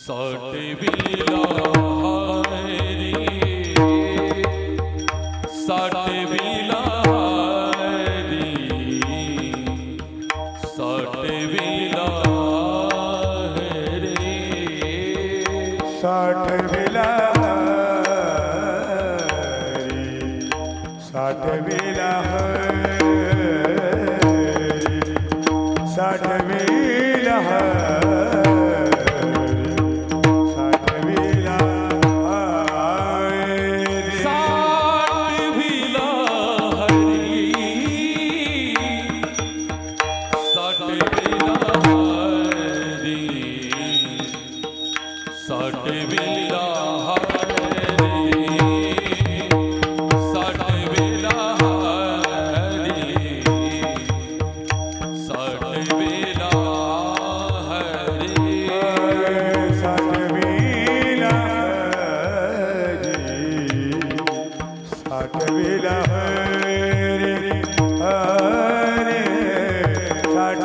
ਸਾਡੇ ਵੀਰਾ ਹਾਰੀ ਸਾਡੇ ਵੀਰਾ ਹਾਰੀ ਸਾਡੇ ਵੀਰਾ ਹਾਰੀ ਸਾਡੇ ਵੀਰਾ ਹਾਰੀ ਸਾਡੇ ਵੀਰਾ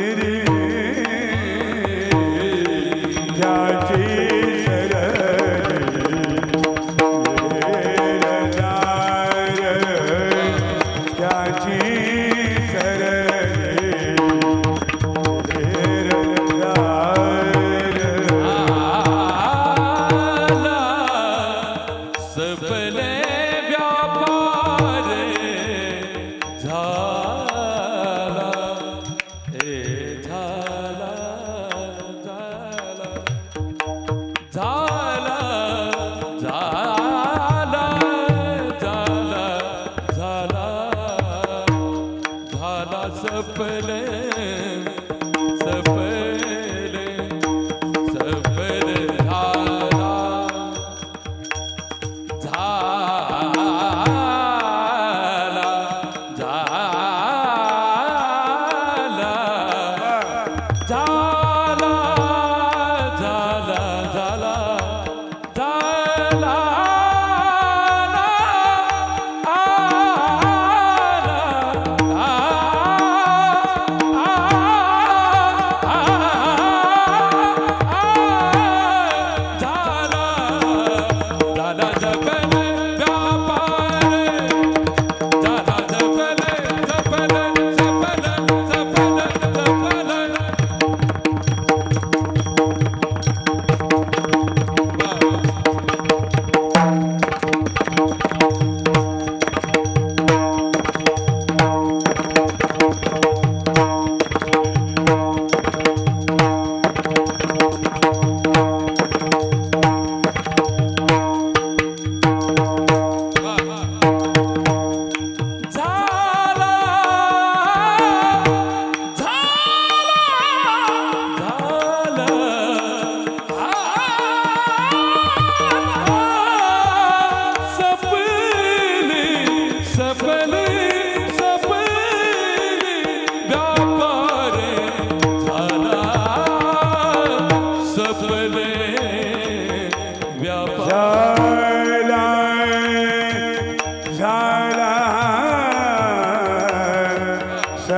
Diri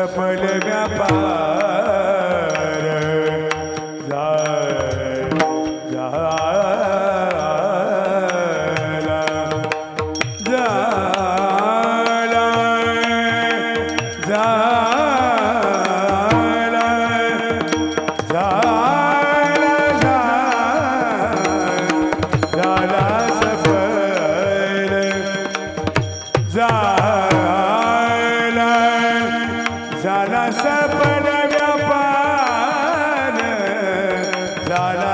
Foi ler minha palavra. la la